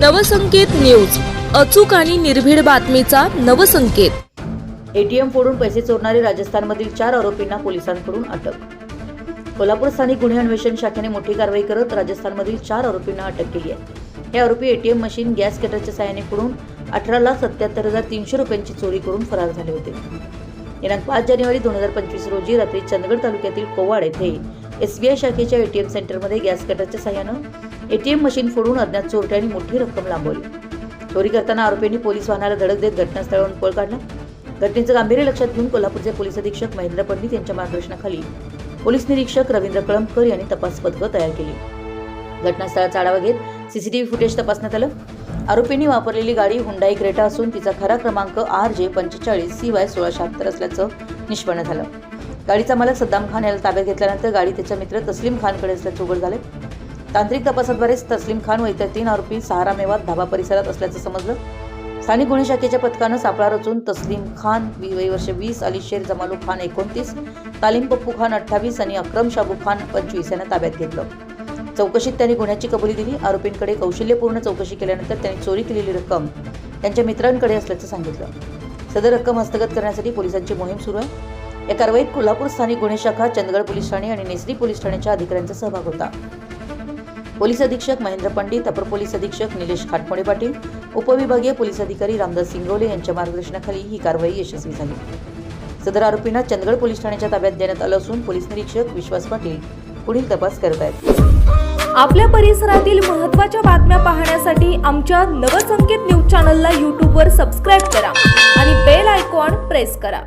Navsanket news. अचूक आणि निर्भीड बातमीचा नवसंकेत. एटीएम फोडून पैसे चोरणारे राजस्थानमधील चार आरोपींना पोलिसांकडून अटक. कोल्हापूर स्थानिक गुन्हे अन्वेषण शाखेने मोठी कारवाई करत राजस्थानमधील चार आरोपींना अटक केली आहे. हे आरोपी एटीएम मशीन गॅस कटरच्या सहाय्याने फोडून अठरा लाख सत्याहत्तर हजार तीनशे रुपयांची चोरी करून फरार झाले होते. दिनांक पाच जानेवारी दोन हजार पंचवीस रोजी रात्री चंदगड तालुक्यातील कोवाड येथे एसबीआय शाखेच्या एटीएम सेंटरमध्ये गॅस कटरच्या सहाय्यानं एटीएम मशीन फोडून अज्ञात चोरट्यांनी मोठी रक्कम लांबवली. चोरी करताना आरोपींनी पोलीस वाहनाला धडक देत घटनास्थळावरून पळ काढला. घटनेचं गांभीर्य लक्षात घेऊन कोल्हापूरचे पोलीस अधीक्षक महेंद्र पंडित यांच्या मार्गदर्शनाखाली पोलीस निरीक्षक रवींद्र कळमकर यांनी तपास पथकं तयार केली. घटनास्थळाचा आढावा घेत सीसीटीव्ही फुटेज तपासण्यात आलं. आरोपींनी वापरलेली गाडी हुंडाई क्रेटा असून तिचा खरा क्रमांक आर जे पंचेचाळीस सी वाय सोळा शहात्तर असल्याचं निष्पन्न झालं. गाडीचा मालक सद्दाम खान याला ताब्यात घेतल्यानंतर गाडी त्याचा मित्र तस्लीम खानकडे असल्याचं उघड झाले तांत्रिक तपासाद्वारे तस्लीम खान व इतर तीन आरोपी सहारा मेवात धाबा परिसरात असल्याचं समजलं. स्थानिक गुन्हे शाखेच्या पथकानं सापळा रचून तस्लीम खान वर्ष वीस अली शेर जमालू खान एकोणतीस तालीम पप्पू खान अठ्ठावीस आणि अक्रम शाबू खान पंचवीस यांना ताब्यात घेतलं. चौकशीत त्यांनी गुन्ह्याची कबुली दिली. आरोपींकडे कौशल्यपूर्ण चौकशी केल्यानंतर त्यांनी चोरी केलेली रक्कम त्यांच्या मित्रांकडे असल्याचं सांगितलं. सदर रक्कम हस्तगत करण्यासाठी पोलिसांची मोहीम सुरू आहे. या कारवाईत कोल्हापूर स्थानिक गुन्हे शाखा चंदगड पोलीस ठाणे आणि नेसरी पोलीस ठाण्याच्या अधिकाऱ्यांचा सहभाग होता. पोलीस अधीक्षक महेंद्र पंडित अपर पोलीस अधीक्षक निलेश खाटमोडे पाटील उपविभागीय पोलीस अधिकारी रामदास सिंगोले यांच्या मार्गदर्शनाखाली ही कारवाई यशस्वी झाली. सदर आरोपींना चंदगड पोलीस ठाण्याच्या ताब्यात देण्यात आलं असून पोलीस निरीक्षक विश्वास पाटील पुढील तपास करत आहेत. आपल्या परिसरातील महत्त्वाच्या बातम्या पाहण्यासाठी आमच्या नवसंकेत न्यूज चॅनलला यूट्यूबवर सबस्क्राईब करा आणि बेल आयकॉन प्रेस करा.